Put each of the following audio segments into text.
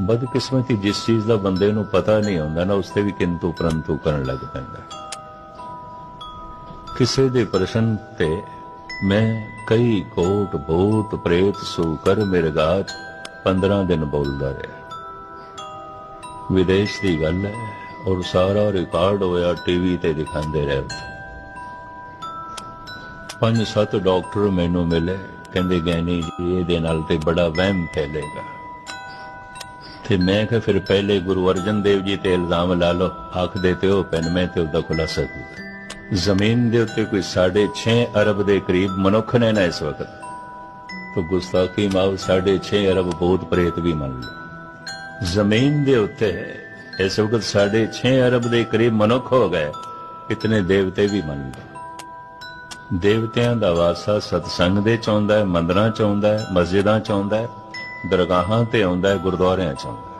ਬਦਕਿਸਮਤੀ ਜਿਸ ਚੀਜ਼ ਦਾ ਬੰਦੇ ਨੂੰ ਪਤਾ ਨਹੀਂ ਹੁੰਦਾ ਨਾ, ਉਸ ਤੇ ਵੀ ਕਿੰਤੂ ਪਰੰਤੂ ਕਰਨ ਲੱਗ ਪੈਂਦਾ। ਕਿਸੇ ਦੇ ਪ੍ਰਸ਼ਨ ਤੇ ਮੈਂ ਕਈ ਕੋਟ ਭੂਤ ਪ੍ਰੇਤ ਸੂ ਕਰ ਮਿਰਗਾਤ 15 ਦਿਨ ਬੋਲਦਾ ਰਿਹਾ। ਵਿਦੇਸ਼ ਦੀ ਗੱਲ ਹੈ ਔਰ ਸਾਰਾ ਰਿਕਾਰਡ ਹੋਇਆ ਟੀਵੀ ਤੇ ਦਿਖਾਉਂਦੇ ਰਹੇ ਪੰਜ ਸੱਤ ਡਾਕਟਰ ਮੈਨੂੰ ਮਿਲੇ, ਕਹਿੰਦੇ ਗੈਨੀ ਜੀ, ਇਹਦੇ ਨਾਲ ਤੇ ਬੜਾ ਵਹਿਮ ਫੈਲੇਗਾ। ਤੇ ਮੈਂ ਕਿਹਾ, ਫਿਰ ਪਹਿਲੇ ਗੁਰੂ ਅਰਜਨ ਦੇਵ ਜੀ ਤੇ ਇਲਜ਼ਾਮ ਲਾ ਲਓ। ਆਖਦੇ ਤੇ ਉਹ ਪੈਨ, ਮੈਂ ਤੇ ਉਹਦਾ ਖੁਲਾਸਾ ਕੀਤਾ। ਜ਼ਮੀਨ ਦੇ ਉੱਤੇ ਕੋਈ 6.5 ਅਰਬ ਦੇ ਕਰੀਬ ਮਨੁੱਖ ਨੇ ਨਾ ਇਸ ਵਕਤ। ਤੋ ਗੁਸਤਾਖੀ ਮਾਉ 6.5 ਅਰਬ ਬਹੁਤ ਪ੍ਰੇਤ ਵੀ ਮੰਨ ਲਓ। ਜ਼ਮੀਨ ਦੇ ਉੱਤੇ ਇਸ ਵਕਤ 6.5 ਅਰਬ ਦੇ ਕਰੀਬ ਮਨੁੱਖ ਹੋ ਗਏ ਇਤਨੇ ਦੇਵਤੇ ਵੀ ਮੰਨ ਲਓ। ਦੇਵਤਿਆਂ ਦਾ ਵਾਸਾ ਸਤਸੰਗ ਦੇ ਚ ਆਉਂਦਾ ਹੈ, ਮੰਦਰਾਂ ਚ ਆਉਂਦਾ ਹੈ, ਮਸਜਿਦਾਂ ਚ ਆਉਂਦਾ ਹੈ। ਦਰਗਾਹਾਂ ਤੇ ਆਉਂਦਾ ਹੈ, ਗੁਰਦੁਆਰਿਆਂ ਚ ਆਉਂਦਾ ਹੈ।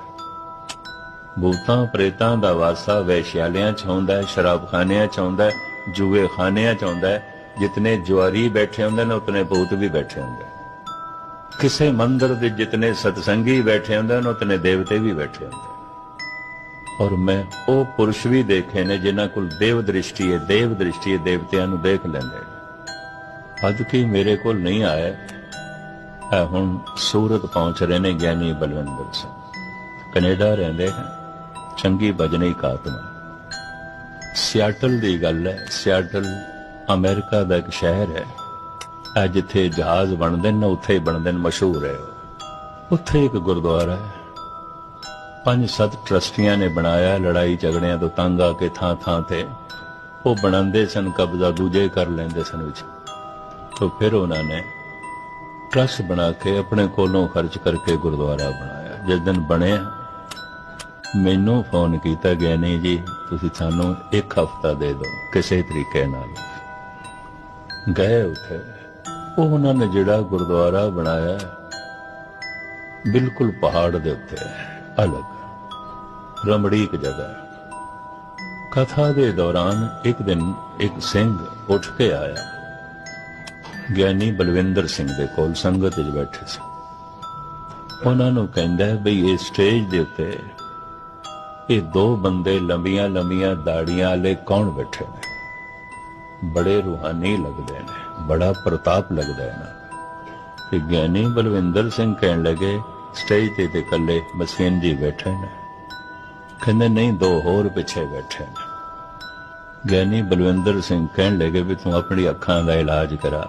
ਭੂਤਾਂ, ਪ੍ਰੇਤਾਂ ਦਾ ਵਾਸਾ ਵੈਸ਼ਿਆਲਿਆਂ ਚ ਆਉਂਦਾ ਹੈ, ਸ਼ਰਾਬਖਾਨਿਆਂ ਚ ਆਉਂਦਾ ਹੈ ਜੂਏ ਖਾਨਿਆਂ ਚ ਆਉਂਦਾ ਹੈ। ਜਿਤਨੇ ਜੁਆਰੀ ਬੈਠੇ ਹੁੰਦੇ ਨੇ, ਉਤਨੇ ਭੂਤ ਵੀ ਬੈਠੇ ਹੁੰਦੇ ਕਿਸੇ ਮੰਦਰ ਦੇ ਜਿਤਨੇ ਸਤਸੰਗੀ ਬੈਠੇ ਹੁੰਦੇ ਨੇ, ਉਤਨੇ ਦੇਵਤੇ ਵੀ ਬੈਠੇ ਹੁੰਦੇ ਔਰ ਮੈਂ ਉਹ ਪੁਰਸ਼ ਵੀ ਦੇਖੇ ਨੇ, ਜਿਨ੍ਹਾਂ ਕੋਲ ਦੇਵ ਦ੍ਰਿਸ਼ਟੀ ਹੈ, ਦੇਵ ਦ੍ਰਿਸ਼ਟੀ ਹੈ, ਦੇਵਤਿਆਂ ਨੂੰ ਦੇਖ ਲੈਂਦੇ ਨੇ। ਅੱਜ ਕੀ ਮੇਰੇ ਕੋਲ ਨਹੀਂ ਆਇਆ ਹੁਣ ਸੂਰਤ ਪਹੁੰਚ ਰਹੇ ਨੇ ਗਿਆਨੀ ਬਲਵਿੰਦਰ ਸਿੰਘ। ਕੈਨੇਡਾ ਰਹਿੰਦੇ ਹਨ ਚੰਗੀ ਬਜਨੀ ਕਾਤਮਾ ਸਿਆਟਲ ਦੀ ਗੱਲ ਹੈ, ਸਿਆਟਲ ਅਮਰੀਕਾ ਦਾ ਇੱਕ ਸ਼ਹਿਰ ਹੈ। ਆ ਜਿੱਥੇ ਜਹਾਜ਼ ਬਣਦੇ ਨੇ, ਉੱਥੇ ਹੀ ਬਣਦੇ ਨੇ, ਮਸ਼ਹੂਰ ਹੈ। ਉੱਥੇ ਇੱਕ ਗੁਰਦੁਆਰਾ ਹੈ। ਪੰਜ ਸੱਤ ਟਰਸਟੀਆਂ ਨੇ ਬਣਾਇਆ, ਲੜਾਈ ਝਗੜਿਆਂ ਤੋਂ ਤੰਗ ਆ ਕੇ ਥਾਂ ਥਾਂ ਤੇ ਉਹ ਬਣਾਉਂਦੇ ਸਨ, ਕਬਜ਼ਾ ਦੂਜੇ ਕਰ ਲੈਂਦੇ ਸਨ ਵਿੱਚ। ਤੋਂ ਫਿਰ ਉਹਨਾਂ ਨੇ ਟਰਸਟ ਬਣਾ ਕੇ ਆਪਣੇ ਕੋਲੋਂ ਖਰਚ ਕਰਕੇ ਗੁਰਦੁਆਰਾ ਬਣਾਇਆ। ਜਿਸ ਦਿਨ ਬਣਿਆ, ਮੈਨੂੰ ਫੋਨ ਕੀਤਾ, ਗਿਆ, ਨਹੀਂ ਜੀ, ਤੁਸੀਂ ਸਾਨੂੰ ਇੱਕ ਹਫਤਾ ਦੇ ਦਿਓ, ਕਿਸੇ ਤਰੀਕੇ ਨਾਲ। ਗਏ ਉੱਥੇ। ਉਹ ਉਹਨਾਂ ਨੇ ਜਿਹੜਾ ਗੁਰਦੁਆਰਾ ਬਣਾਇਆ, ਬਿਲਕੁਲ ਪਹਾੜ ਦੇ ਉੱਤੇ, ਅਲੱਗ, ਰਮੜੀਕ ਜਗ੍ਹਾ। ਕਥਾ ਦੇ ਦੌਰਾਨ ਇੱਕ ਦਿਨ ਇੱਕ ਸਿੰਘ ਉੱਠ ਕੇ ਆਇਆ। ਗਿਆਨੀ ਬਲਵਿੰਦਰ ਸਿੰਘ ਦੇ ਕੋਲ ਸੰਗਤ ਵਿੱਚ ਬੈਠੇ ਸੀ। ਉਹਨਾਂ ਨੂੰ ਕਹਿੰਦਾ ਬਈ ਇਹ ਸਟੇਜ ਦੇ ਉੱਤੇ ਇਹ ਦੋ ਬੰਦੇ ਲੰਬੀਆਂ ਲੰਬੀਆਂ ਦਾੜੀਆਂ ਵਾਲੇ ਕੌਣ ਬੈਠੇ ਨੇ? ਬੜੇ ਰੂਹਾਨੀ ਲੱਗਦੇ ਨੇ, ਬੜਾ ਪ੍ਰਤਾਪ ਲੱਗਦਾ ਹੈ ਨਾ। ਤੇ ਗਿਆਨੀ ਬਲਵਿੰਦਰ ਸਿੰਘ ਕਹਿਣ ਲੱਗੇ ਸਟੇਜ ਤੇ ਤੇ ਇਕੱਲੇ ਮਸੀਨ ਜੀ ਬੈਠੇ ਨੇ। ਕਹਿੰਦੇ, ਨਹੀਂ, ਦੋ ਹੋਰ ਪਿੱਛੇ ਬੈਠੇ ਨੇ। ਗਿਆਨੀ ਬਲਵਿੰਦਰ ਸਿੰਘ ਕਹਿਣ ਲੱਗੇ ਵੀ, ਤੂੰ ਆਪਣੀ ਅੱਖਾਂ ਦਾ ਇਲਾਜ ਕਰਾ।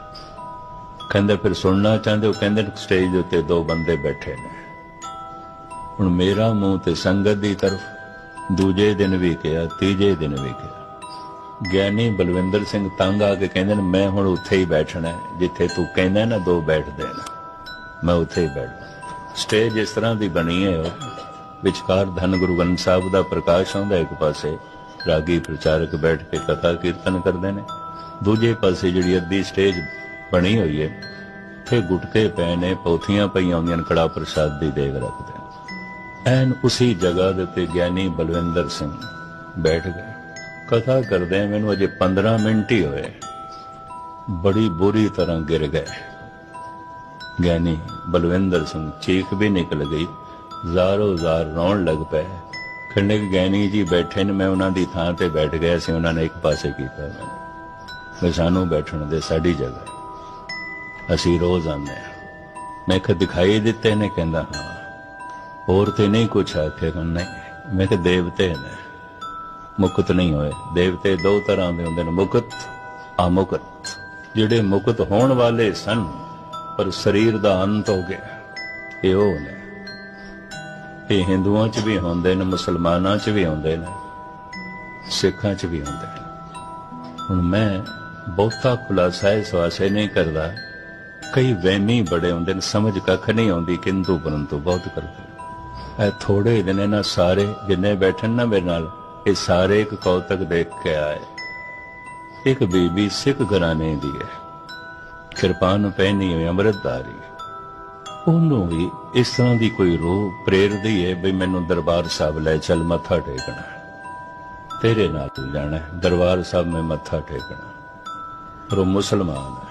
ਕਹਿੰਦੇ ਫਿਰ ਸੁਣਨਾ ਚਾਹੁੰਦੇ ਉਹ ਕਹਿੰਦੇ ਸਟੇਜ ਦੇ ਉੱਤੇ ਦੋ ਬੰਦੇ ਬੈਠੇ ਨੇ। ਹੁਣ ਮੇਰਾ ਮੂੰਹ ਤੇ ਸੰਗਤ ਦੀ ਤਰਫ ਦੂਜੇ ਦਿਨ ਵੀ ਕਿਹਾ ਤੀਜੇ ਦਿਨ ਵੀ ਕਿਹਾ ਗਿਆਨੀ ਬਲਵਿੰਦਰ ਸਿੰਘ ਤੰਗ ਆ ਕੇ ਕਹਿੰਦੇ ਨੇ, ਮੈਂ ਹੁਣ ਉੱਥੇ ਹੀ ਬੈਠਣਾ ਜਿੱਥੇ ਤੂੰ ਕਹਿੰਦਾ ਨਾ ਦੋ ਬੈਠਦੇ ਨੇ। ਮੈਂ ਉੱਥੇ ਹੀ ਬੈਠਣਾ ਸਟੇਜ ਇਸ ਤਰ੍ਹਾਂ ਦੀ ਬਣੀ ਹੈ ਉਹ। ਵਿਚਕਾਰ ਧੰਨ ਗੁਰੂ ਗ੍ਰੰਥ ਸਾਹਿਬ ਦਾ ਪ੍ਰਕਾਸ਼ ਆਉਂਦਾ, ਇੱਕ ਪਾਸੇ ਰਾਗੀ ਪ੍ਰਚਾਰਕ ਬੈਠ ਕੇ ਕਥਾ ਕੀਰਤਨ ਕਰਦੇ ਨੇ। ਦੂਜੇ ਪਾਸੇ ਜਿਹੜੀ ਅੱਧੀ ਸਟੇਜ ਬਣੀ ਹੋਈ ਹੈ ਤੇ ਗੁਟਕੇ ਪਏ ਨੇ, ਪੌਥੀਆਂ ਪਈਆਂ ਹੁੰਦੀਆਂ ਨੇ, ਕੜਾ ਪ੍ਰਸਾਦ ਦੀ ਦੇਗ ਰੱਖਦੇ ਐਨ ਉਸੇ ਜਗ੍ਹਾ ਦੇ ਉੱਤੇ ਗਿਆਨੀ ਬਲਵਿੰਦਰ ਸਿੰਘ ਬੈਠ ਗਏ। ਕਥਾ ਕਰਦੇ ਮੈਨੂੰ ਅਜੇ 15 ਮਿੰਟ ਹੀ ਹੋਏ। ਬੜੀ ਬੁਰੀ ਤਰ੍ਹਾਂ ਗਿਰ ਗਏ। ਗਿਆਨੀ ਬਲਵਿੰਦਰ ਸਿੰਘ ਚੀਖ ਵੀ ਨਿਕਲ ਗਈ। ਜ਼ਾਰੋ ਜ਼ਾਰ ਰੋਣ ਲੱਗ ਪਏ। ਖੰਡੇ ਕਿ ਗਿਆਨੀ ਜੀ ਬੈਠੇ ਨੇ, ਮੈਂ ਉਹਨਾਂ ਦੀ ਥਾਂ ਤੇ ਬੈਠ ਗਿਆ ਸੀ, ਉਹਨਾਂ ਨੇ ਇੱਕ ਪਾਸੇ ਕੀਤਾ। ਮੈਨੂੰ ਵੀ ਸਾਨੂੰ ਬੈਠਣ ਦੇ, ਸਾਡੀ ਜਗ੍ਹਾ। ਅਸੀਂ ਰੋਜ਼ ਆਉਂਦੇ ਹਾਂ। ਮੈਂ ਕਿਹਾ ਦਿਖਾਈ ਦਿੱਤੇ ਨੇ, ਕਹਿੰਦਾ, ਹਾਂ। ਹੋਰ ਤੇ ਨਹੀਂ ਕੁਛ ਆਖੇ ਨਹੀਂ। ਮੈਂ ਕਿਹਾ ਦੇਵਤੇ ਨੇ। ਮੁਕਤ ਨਹੀਂ ਹੋਏ। ਦੇਵਤੇ ਦੋ ਤਰ੍ਹਾਂ ਦੇ ਹੁੰਦੇ ਨੇ, ਮੁਕਤ ਅਮੁਕਤ ਜਿਹੜੇ ਮੁਕਤ ਹੋਣ ਵਾਲੇ ਸਨ, ਪਰ ਸਰੀਰ ਦਾ ਅੰਤ ਹੋ ਗਿਆ। ਇਹ ਉਹ ਨੇ। ਇਹ ਹਿੰਦੂਆਂ 'ਚ ਵੀ ਹੁੰਦੇ ਨੇ, ਮੁਸਲਮਾਨਾਂ 'ਚ ਵੀ ਹੁੰਦੇ ਨੇ, ਸਿੱਖਾਂ 'ਚ ਵੀ ਹੁੰਦੇ ਨੇ। ਹੁਣ ਮੈਂ ਬਹੁਤਾ ਖੁਲਾਸਾ ਇਸ ਵਾਸਤੇ ਨਹੀਂ ਕਰਦਾ। ਕਈ ਵਹਿਮੀ ਬੜੇ ਹੁੰਦੇ ਨੇ, ਸਮਝ ਕੱਖ ਨਹੀਂ ਆਉਂਦੀ ਕਿੰਤੂ ਪਰੰਤੂ ਬਹੁਤ ਕਰਦੇ ਇਹ ਥੋੜੇ ਦਿਨ ਇਹਨਾਂ ਸਾਰੇ, ਜਿੰਨੇ ਬੈਠਣ ਨਾ ਮੇਰੇ ਨਾਲ, ਇਹ ਸਾਰੇ ਇੱਕ ਕੌਤਕ ਦੇਖ ਕੇ ਆਏ। ਇੱਕ ਬੀਬੀ ਸਿੱਖ ਘਰਾਣੇ ਦੀ ਹੈ। ਕਿਰਪਾਨ ਪਹਿਨੀ ਹੋਈ ਅੰਮ੍ਰਿਤਧਾਰੀ ਉਹਨੂੰ ਵੀ ਇਸ ਤਰ੍ਹਾਂ ਦੀ ਕੋਈ ਰੂਹ ਪ੍ਰੇਰਦੀ ਹੈ ਵੀ ਮੈਨੂੰ ਦਰਬਾਰ ਸਾਹਿਬ ਲੈ ਚੱਲ, ਮੱਥਾ ਟੇਕਣਾ ਤੇਰੇ ਨਾਲ ਜਾਣਾ ਦਰਬਾਰ ਸਾਹਿਬ ਮੈਂ ਮੱਥਾ ਟੇਕਣਾ ਪਰ ਉਹ ਮੁਸਲਮਾਨ ਹੈ।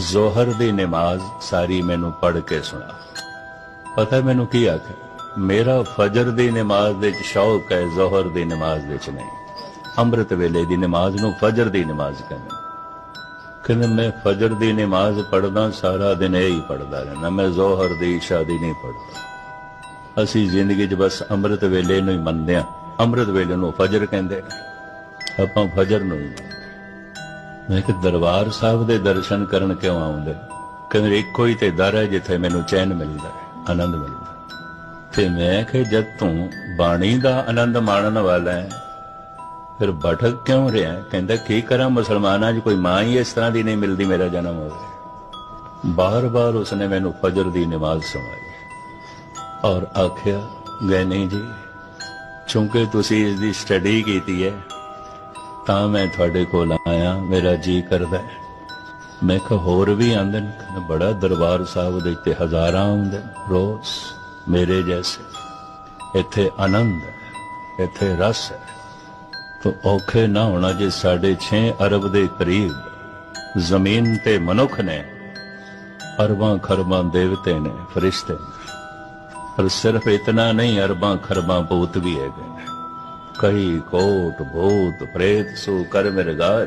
ਜ਼ੋਹਰ ਦੀ ਨਮਾਜ਼ ਸਾਰੀ ਮੈਨੂੰ ਪੜ੍ਹ ਕੇ ਸੁਣਾ। ਪਤਾ ਮੈਨੂੰ ਕੀ ਆਖੇ? ਮੇਰਾ ਫਜਰ ਦੀ ਨਮਾਜ਼ ਦੇ ਵਿੱਚ ਸ਼ੌਕ ਹੈ, ਜ਼ੋਹਰ ਦੀ ਨਮਾਜ਼ ਵਿੱਚ ਨਹੀਂ। ਅੰਮ੍ਰਿਤ ਵੇਲੇ ਦੀ ਨਮਾਜ਼ ਨੂੰ ਫਜਰ ਦੀ ਨਮਾਜ਼ ਕਹਿੰਦੇ ਕਹਿੰਦੇ, ਮੈਂ ਫਜਰ ਦੀ ਨਮਾਜ਼ ਪੜਦਾ ਸਾਰਾ ਦਿਨ ਇਹ ਹੀ ਪੜਦਾ ਰਹਿੰਦਾ। ਮੈਂ ਜ਼ੋਹਰ ਦੀ ਇਸ਼ਾ ਦੀ ਨਹੀਂ ਪੜਦਾ ਅਸੀਂ ਜ਼ਿੰਦਗੀ 'ਚ ਬਸ ਅੰਮ੍ਰਿਤ ਵੇਲੇ ਨੂੰ ਹੀ ਮੰਨਦੇ ਆ ਅੰਮ੍ਰਿਤ ਵੇਲੇ ਨੂੰ ਫਜਰ ਕਹਿੰਦੇ ਆਪਾਂ ਫਜਰ ਨੂੰ ਹੀ ਮੰਨਦੇ ਮੈਂ ਕਿ ਦਰਬਾਰ ਸਾਹਿਬ ਦੇ ਦਰਸ਼ਨ ਕਰਨ ਕਿਉਂ ਆਉਂਦੇ? ਕਹਿੰਦੇ, ਇੱਕੋ ਹੀ ਤੇ ਦਰ ਹੈ ਜਿੱਥੇ ਮੈਨੂੰ ਚੈਨ ਮਿਲਦਾ ਹੈ, ਆਨੰਦ ਮਿਲਦਾ ਹੈ। ਤੇ ਮੈਂ ਕਿ ਜਦ ਤੂੰ ਬਾਣੀ ਦਾ ਆਨੰਦ ਮਾਣਨ ਵਾਲਾ ਹੈ, ਫਿਰ ਭਟਕ ਕਿਉਂ ਰਿਹਾ? ਕਹਿੰਦਾ, ਕੀ ਕਰਾਂ ਮੁਸਲਮਾਨਾਂ 'ਚ ਕੋਈ ਮਾਂ ਹੀ ਇਸ ਤਰ੍ਹਾਂ ਦੀ ਨਹੀਂ ਮਿਲਦੀ, ਮੇਰਾ ਜਨਮ ਹੋ ਹੋਵੇ ਬਾਰ-ਬਾਰ ਉਸਨੇ ਮੈਨੂੰ ਫਜਰ ਦੀ ਨਮਾਜ਼ ਸੁਣਾਈ ਔਰ ਆਖਿਆ ਗਏ ਨਹੀਂ ਜੀ, ਚੂੰਕਿ ਤੁਸੀਂ ਇਸ ਦੀ ਸਟੱਡੀ ਕੀਤੀ ਹੈ ਤਾਂ ਮੈਂ ਤੁਹਾਡੇ ਕੋਲ ਆਇਆ, ਮੇਰਾ ਜੀ ਕਰਦਾ ਹੈ। ਮੈਂ ਕਿਹਾ, ਹੋਰ ਵੀ ਆਂਦੇ ਨੇ? ਕਹਿੰਦਾ, ਬੜਾ ਦਰਬਾਰ ਸਾਹਿਬ ਦੇ ਇੱਥੇ ਹਜ਼ਾਰਾਂ ਆਉਂਦੇ ਨੇ। ਰੋਜ਼ ਮੇਰੇ ਜੈਸੇ। ਇੱਥੇ ਆਨੰਦ ਹੈ, ਇੱਥੇ ਰਸ ਹੈ। ਤੋ ਔਖੇ ਨਾ ਹੋਣਾ ਜੇ ਸਾਡੇ 6 ਅਰਬ ਦੇ ਕਰੀਬ ਜ਼ਮੀਨ ਤੇ ਮਨੁੱਖ ਨੇ, ਅਰਬਾਂ ਖਰਬਾਂ ਦੇਵਤੇ ਨੇ, ਫਰਿਸ਼ਤੇ ਪਰ ਸਿਰਫ ਇਤਨਾ ਨਹੀਂ, ਅਰਬਾਂ ਖਰਬਾਂ ਭੂਤ ਵੀ ਹੈਗੇ ਕਹੀ ਕੋਟ ਭੂਤ ਪ੍ਰੇਤ ਸੋ ਕਰ ਮਿਰਗਾ